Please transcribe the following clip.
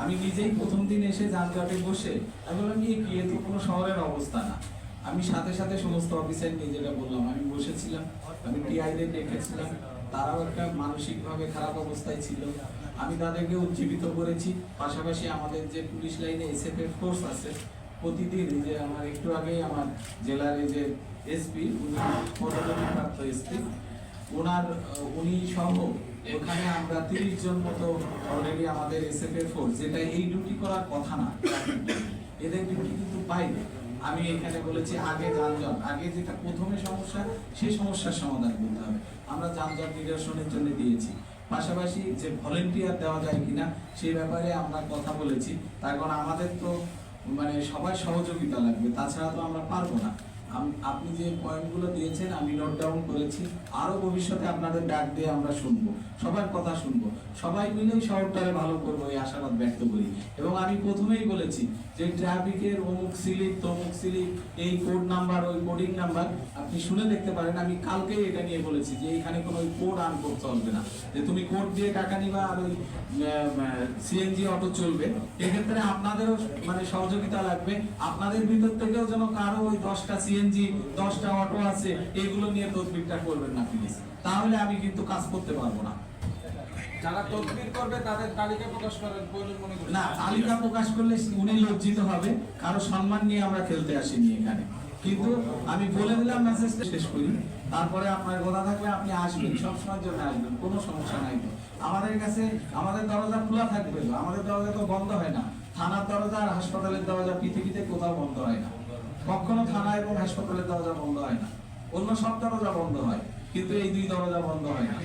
আমি নিজেই প্রথম দিন এসে যানজটে বসে আমি বললাম "এ কি এ তো কোনো শহরের অবস্থা না। আমি সাথে সাথে সমস্ত অফিসার যেটা বললাম, আমি বসেছিলাম, আমি টিআইদের ডেকেছিলাম তারাও একটা মানসিকভাবে খারাপ অবস্থায় ছিল। আমি তাদেরকে উজ্জীবিত করেছি, পাশাপাশি আমাদের যে পুলিশ লাইনে এসএফ এর ফোর্স আছে, প্রতিদিন যে আমার একটু আগেই আমার জেলার এই যে এসপি উনি পদোন্নতিপ্রাপ্ত এসপি ওনার উনি সহ ওখানে আমরা তিরিশ জন মতো অলরেডি আমাদের এসএফ এর ফোর্স যেটা এই ডিউটি করার কথা না। এদের ডিউটি কিন্তু বাইরে আমি এখানে বলেছি আগে যানজট, আগে যেটা প্রথমে সমস্যা সেই সমস্যার সমাধান করতে হবে। আমরা যানজট নিরসনের জন্য দিয়েছি। পাশাপাশি যে ভলেন্টিয়ার দেওয়া যায় কিনা সেই ব্যাপারে আমরা কথা বলেছি। তার কারণ আমাদের তো মানে সবাই সহযোগিতা লাগবে, তাছাড়া তো আমরা পারব না। আপনি যে পয়েন্টগুলো দিয়েছেন, আমি নোট ডাউন করেছি। আরও ভবিষ্যতে আপনাদের ডাক দিয়ে আমরা শুনব। সবার কথা শুনব। সবাই মিলেই শহরটারে ভালো করব, এই আশাবাদ ব্যক্ত করি। এবং আমি প্রথমেই বলেছি যে ট্রাফিকের অমুক স্লিপ, তমুক স্লিপ, এই কোড নাম্বার ওই কোডিং নাম্বার আপনি শুনে দেখতে পারেন। আমি কালকেই এটা নিয়ে বলেছি যে এখানে কোনো কোড আন কোড চলবে না। যে তুমি কোড দিয়ে টাকা নিবা আর ওই সিএনজি অটো চলবে। এক্ষেত্রে আপনাদেরও মানে সহযোগিতা লাগবে। আপনাদের ভিতর থেকেও যেন কারও ওই দশটা সিএনজি দশটা অটো আছে এগুলো নিয়ে তদবিরটা করবেন না প্লিজ তাহলে আমি কিন্তু কাজ করতে পারব না। যারা তদবির করবে তাদের তালিকা প্রকাশ করার প্রয়োজন মনে করি না তালিকা প্রকাশ করলে উনি লজ্জিত হবে। কারও সম্মান নিয়ে আমরা খেলতে আসিনি এখানে। কিন্তু আমি বলে দিলাম মেসেজটা শেষ করি। তারপরে আপনার কথা থাকলে আপনি আসবেন সব সময়ের জন্য আসবেন কোনো সমস্যা নাই তো। আমাদের কাছে আমাদের দরজা খোলা থাকবে তো আমাদের দরজা তো বন্ধ হয় না। থানার দরজা আর হাসপাতালের দরজা পৃথিবীতে কোথাও বন্ধ হয় না। এবং হাসপাতালের দরজা বন্ধ হয় না। অন্য সব দরজা বন্ধ হয়, কিন্তু এই দুই দরজা বন্ধ হয় না।